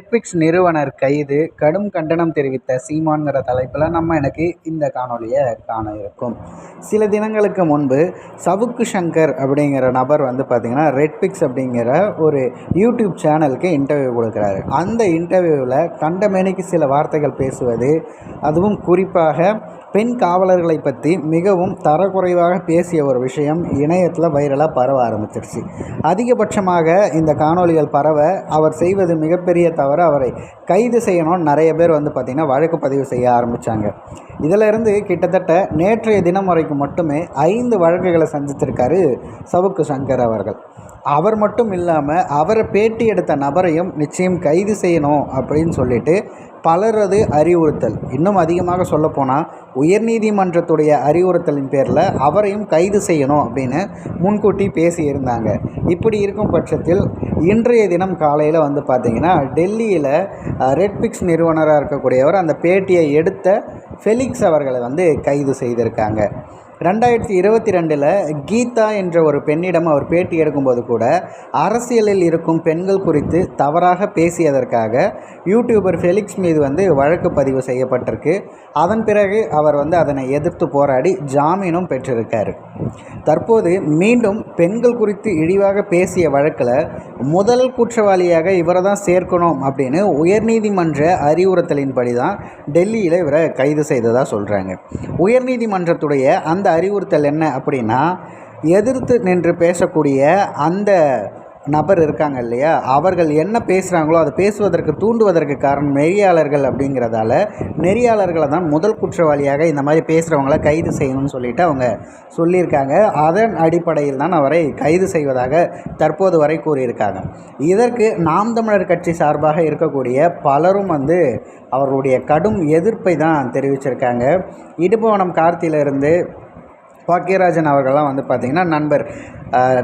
Netflix நிறுவனர் கைது கடும் கண்டனம் தெரிவித்த சீமான்ங்கிற தலைப்பில் நம்ம எனக்கு இந்த காணொலியை காண இருக்கும். சில தினங்களுக்கு முன்பு சவுக்கு சங்கர் அப்படிங்கிற நபர் வந்து பார்த்திங்கன்னா ரெட்பிக்ஸ் அப்படிங்கிற ஒரு யூடியூப் சேனலுக்கு இன்டர்வியூ கொடுக்குறாரு. அந்த இன்டர்வியூவில் கண்டமேனிக்கு சில வார்த்தைகள் பேசுவது அதுவும் குறிப்பாக பெண் காவலர்களை பற்றி மிகவும் தரக்குறைவாக பேசிய ஒரு விஷயம் இணையத்தில் வைரலாக பரவ ஆரம்பிச்சிருச்சு. அதிகபட்சமாக இந்த காணொலிகள் பரவ அவர் செய்வது மிகப்பெரிய தவறு அவரை கைது செய்யணும்னு நிறைய பேர் வந்து பார்த்திங்கன்னா வழக்கு பதிவு செய்ய ஆரம்பித்தாங்க இதிலிருந்து கிட்டத்தட்ட நேற்றைய தினம் வரைக்கும் மட்டுமே ஐந்து வழக்குகளை சந்தித்திருக்காரு சவுக்கு சங்கர் அவர்கள். அவர் மட்டும் இல்லாமல் அவரை பேட்டி எடுத்த நபரையும் நிச்சயம் கைது செய்யணும் அப்படின்னு சொல்லிட்டு பலரது அறிவுறுத்தல். இன்னும் அதிகமாக சொல்லப்போனால் உயர்நீதிமன்றத்துடைய அறிவுறுத்தலின் பேரில் அவரையும் கைது செய்யணும் அப்படின்னு முன்கூட்டி பேசியிருந்தாங்க. இப்படி இருக்கும் பட்சத்தில் இன்றைய தினம் காலையில் வந்து பார்த்திங்கன்னா டெல்லியில் ரெட்பிக்ஸ் நிறுவனராக இருக்கக்கூடியவர் அந்த பேட்டியை எடுத்த ஃபெலிக்ஸ் அவர்களை வந்து கைது செய்திருக்காங்க. ரெண்டாயிரத்தி இருபத்தி ரெண்டில் கீதா என்ற ஒரு பெண்ணிடம் அவர் பேட்டி எடுக்கும்போது கூட அரசியலில் இருக்கும் பெண்கள் குறித்து தவறாக பேசியதற்காக யூடியூபர் ஃபெலிக்ஸ் மீது வந்து வழக்கு பதிவு செய்யப்பட்டிருக்கு. அதன் பிறகு அவர் வந்து அதனை எதிர்த்து போராடி ஜாமீனும் பெற்றிருக்கார். தற்போது மீண்டும் பெண்கள் குறித்து இழிவாக பேசிய வழக்கில் முதல் குற்றவாளியாக இவரை தான் சேர்க்கணும் அப்படின்னு உயர்நீதிமன்ற அறிவுறுத்தலின்படி தான் டெல்லியில் இவரை கைது செய்ததாக சொல்கிறாங்க உயர்நீதிமன்றத்துடைய அந்த அந்த அறிவுறுத்தல் என்ன அப்படின்னா எதிர்த்து நின்று பேசக்கூடிய அந்த நபர் இருக்காங்க இல்லையா? அவர்கள் என்ன பேசுகிறாங்களோ அதை பேசுவதற்கு தூண்டுவதற்கு காரணம் நெறியாளர்கள் அப்படிங்கிறதால நெறியாளர்களை தான் முதல் குற்றவாளியாக இந்த மாதிரி பேசுகிறவங்கள கைது செய்யணும்னு சொல்லிட்டு அவங்க சொல்லியிருக்காங்க. அதன் அடிப்படையில் தான் அவரை கைது செய்வதாக தற்போது வரை கூறியிருக்காங்க. இதற்கு நாம் தமிழர் கட்சி சார்பாக இருக்கக்கூடிய பலரும் வந்து அவர்களுடைய கடும் எதிர்ப்பை தான் தெரிவிச்சிருக்காங்க. இடுபவனம் கார்த்தியிலிருந்து பாக்கியராஜன் அவர்கள்லாம் வந்து பார்த்திங்கன்னா நண்பர்.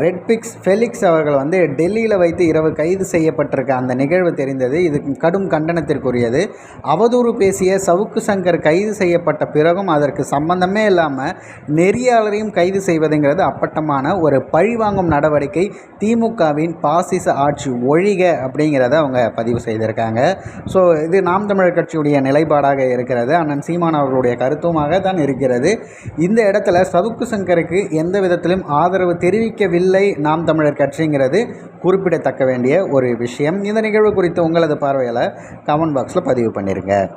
ரெட் பிக்ஸ் ஃபெலிக்ஸ் அவர்கள் வந்து டெல்லியில் வைத்து இரவு கைது செய்யப்பட்டிருக்க அந்த நிகழ்வு தெரிந்தது. இது கடும் கண்டனத்திற்குரியது. அவதூறு பேசிய சவுக்கு சங்கர் கைது செய்யப்பட்ட பிறகும் அதற்கு சம்பந்தமே இல்லாமல் நெறியாளரையும் கைது செய்வதுங்கிறது அப்பட்டமான ஒரு பழிவாங்கும் நடவடிக்கை திமுகவின் பாசிச ஆட்சி ஒழிக அப்படிங்கிறத அவங்க பதிவு செய்திருக்காங்க. ஸோ இது நாம் தமிழர் கட்சியுடைய நிலைப்பாடாக இருக்கிறது. அண்ணன் சீமான் அவர்களுடைய கருத்துமாக தான் இருக்கிறது. இந்த இடத்துல சவுக்கு சங்கருக்கு எந்த விதத்திலும் ஆதரவு தெரிவிக்கவில்லை நாம் தமிழர் கட்சிங்கிறது குறிப்பிடத்தக்க வேண்டிய ஒரு விஷயம். இந்த நிகழ்வு குறித்து உங்களது பார்வையில் கமெண்ட் பாக்ஸில் பதிவு பண்ணிடுங்க